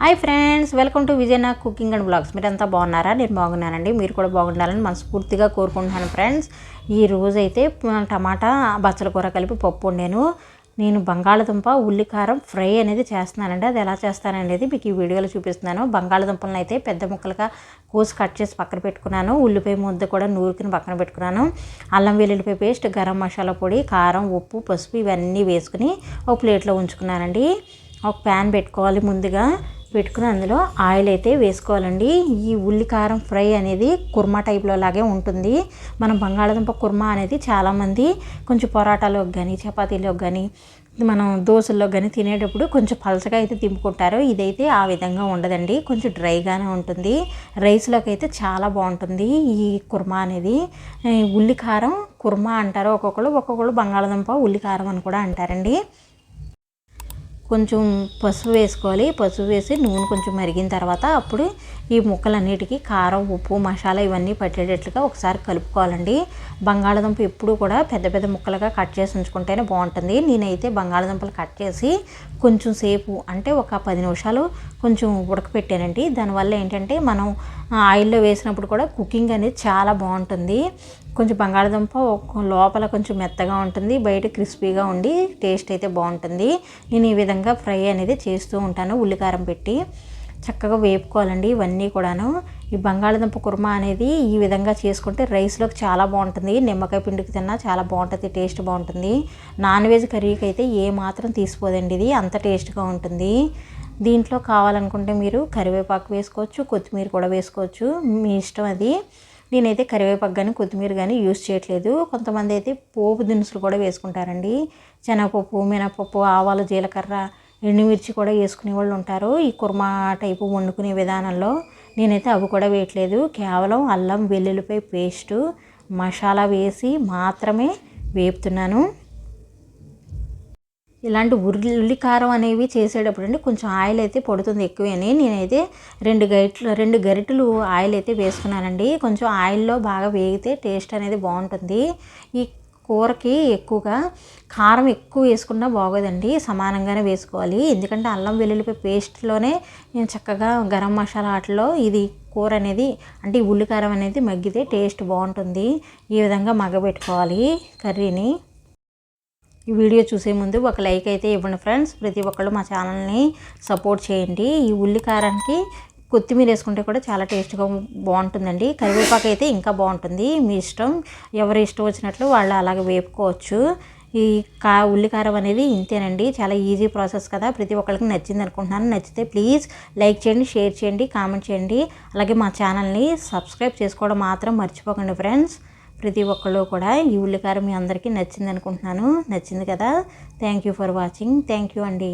Hi friends welcome to Vijayana cooking and blogs. మీరంతా బాగున్నారా? నేను బాగున్నానండి. మీరు కూడా బాగుండాలని మనస్ఫూర్తిగా కోరుకుంటున్నాను ఫ్రెండ్స్. ఈ రోజైతే టమాటా బచ్చల కూర కలిపి పప్పు వండాను. నేను బంగాళదుంప ఉల్లికారం ఫ్రై అనేది చేస్తున్నానండి. అది ఎలా చేస్తాననేది మీకు ఈ వీడియోలో చూపిస్తున్నాను. బంగాళదుంపలను అయితే పెద్ద ముక్కలుగా కోసి కట్ చేసి పక్కన పెట్టుకున్నాను. ఉల్లిపాయ ముద్ద కూడా నూరుకుని పక్కన పెట్టుకున్నాను. అల్లం వెల్లుల్లిపాయ పేస్ట్ గరం మసాలా పొడి కారం ఉప్పు పసుపు ఇవన్నీ వేసుకుని ఒక ప్లేట్లో ఉంచుకున్నానండి. ఒక ప్యాన్ పెట్టుకోవాలి ముందుగా. పెట్టుకుని అందులో ఆయిల్ అయితే వేసుకోవాలండి. ఈ ఉల్లి కారం ఫ్రై అనేది కుర్మా టైప్లో లాగే ఉంటుంది. మనం బంగాళాదుంప కుర్మా అనేది చాలామంది కొంచెం పొరాటాలోకి కానీ చపాతీలోకి కానీ మనం దోశల్లో కానీ తినేటప్పుడు కొంచెం పలసగా అయితే తింపుకుంటారు ఇదైతే ఆ విధంగా ఉండదండి. కొంచెం డ్రైగానే ఉంటుంది. రైస్లోకి అయితే చాలా బాగుంటుంది ఈ కుర్మా అనేది. ఉల్లి కారం కుర్మా అంటారు ఒక్కొక్కరు ఒక్కొక్కరు బంగాళదుంప ఉల్లి కారం అని కూడా అంటారండి. కొంచెం పసుపు వేసుకోవాలి. పసుపు వేసి నూనె కొంచెం మరిగిన తర్వాత అప్పుడు ఈ ముక్కలన్నిటికీ కారం ఉప్పు మసాలా ఇవన్నీ పట్టేటట్లుగా ఒకసారి కలుపుకోవాలండి. బంగాళదుంప ఎప్పుడు కూడా పెద్ద పెద్ద ముక్కలుగా కట్ చేసి ఉంచుకుంటేనే బాగుంటుంది. నేనైతే బంగాళదుంపలు కట్ చేసి కొంచెం సేపు అంటే ఒక పది నిమిషాలు కొంచెం ఉడకపెట్టానండి. దానివల్ల ఏంటంటే మనం ఆయిల్లో వేసినప్పుడు కూడా కుకింగ్ అనేది చాలా బాగుంటుంది. కొంచెం బంగాళదుంప లోపల కొంచెం మెత్తగా ఉంటుంది బయట క్రిస్పీగా ఉండి టేస్ట్ అయితే బాగుంటుంది. నేను ఈ విధంగా ఫ్రై అనేది చేస్తూ ఉంటాను ఉల్లికారం పెట్టి. చక్కగా వేపుకోవాలండి ఇవన్నీ కూడాను. ఈ బంగాళదుంప కుర్మా అనేది ఈ విధంగా చేసుకుంటే రైస్లోకి చాలా బాగుంటుంది నిమ్మకాయ పిండికి తిన్నా చాలా బాగుంటుంది టేస్ట్ బాగుంటుంది. నాన్ వెజ్ కర్రీకి అయితే ఏ మాత్రం తీసిపోదండి ఇది అంత టేస్ట్గా ఉంటుంది. దీంట్లో కావాలనుకుంటే మీరు కరివేపాకు వేసుకోవచ్చు కొత్తిమీర కూడా వేసుకోవచ్చు మీ ఇష్టం అది. నేనైతే కరివేపాకు కానీ కొత్తిమీర కానీ యూస్ చేయట్లేదు. కొంతమంది అయితే పోపు దినుసులు కూడా వేసుకుంటారండి. శనగపప్పు మినపప్పు ఆవాలు జీలకర్ర ఎండుమిర్చి కూడా వేసుకునే వాళ్ళు ఉంటారు. ఈ కుర్మా టైపు వండుకునే విధానంలో నేనైతే అవి కూడా వేయట్లేదు. కేవలం అల్లం వెల్లుల్లిపై పేస్టు మసాలా వేసి మాత్రమే వేపుతున్నాను. ఇలాంటి ఉల్లి కారం అనేవి చేసేటప్పుడు అండి కొంచెం ఆయిల్ అయితే పడుతుంది ఎక్కువని. నేనైతే రెండు గరిటలు రెండు గరిటెలు ఆయిల్ అయితే వేసుకున్నానండి. కొంచెం ఆయిల్లో బాగా వేగితే టేస్ట్ అనేది బాగుంటుంది. ఈ కూరకి ఎక్కువగా కారం ఎక్కువ వేసుకున్నా బాగోదండి. సమానంగానే వేసుకోవాలి. ఎందుకంటే అల్లం వెల్లుల్లిపాయ పేస్ట్లోనే నేను చక్కగా గరం మసాలా ఆటలో ఇది కూర అనేది అంటే ఈ ఉల్లికారం అనేది మగ్గితే టేస్ట్ బాగుంటుంది. ఈ విధంగా మగ్గబెట్టుకోవాలి కర్రీని. ఈ వీడియో చూసే ముందు ఒక లైక్ అయితే ఇవ్వండి ఫ్రెండ్స్. ప్రతి ఒక్కళ్ళు మా ఛానల్ని సపోర్ట్ చేయండి. ఈ ఉల్లి కారానికి కొత్తిమీర వేసుకుంటే కూడా చాలా టేస్ట్గా బాగుంటుందండి. కరివేపాకు అయితే ఇంకా బాగుంటుంది. మీ ఇష్టం ఎవరి ఇష్టం వచ్చినట్లు వాళ్ళు అలాగే వేపుకోవచ్చు. ఈ కా ఉల్లికారం అనేది ఇంతేనండి. చాలా ఈజీ ప్రాసెస్ కదా. ప్రతి ఒక్కరికి నచ్చింది అనుకుంటున్నాను. నచ్చితే ప్లీజ్ లైక్ చేయండి షేర్ చేయండి కామెంట్ చేయండి. అలాగే మా ఛానల్ని సబ్స్క్రైబ్ చేసుకోవడం మాత్రం మర్చిపోకండి ఫ్రెండ్స్. ప్రతి ఒక్కళ్ళు కూడా ఈ ఉల్లికారం మీ అందరికీ నచ్చింది అనుకుంటున్నాను నచ్చింది కదా? Thank you for watching thank you అండి.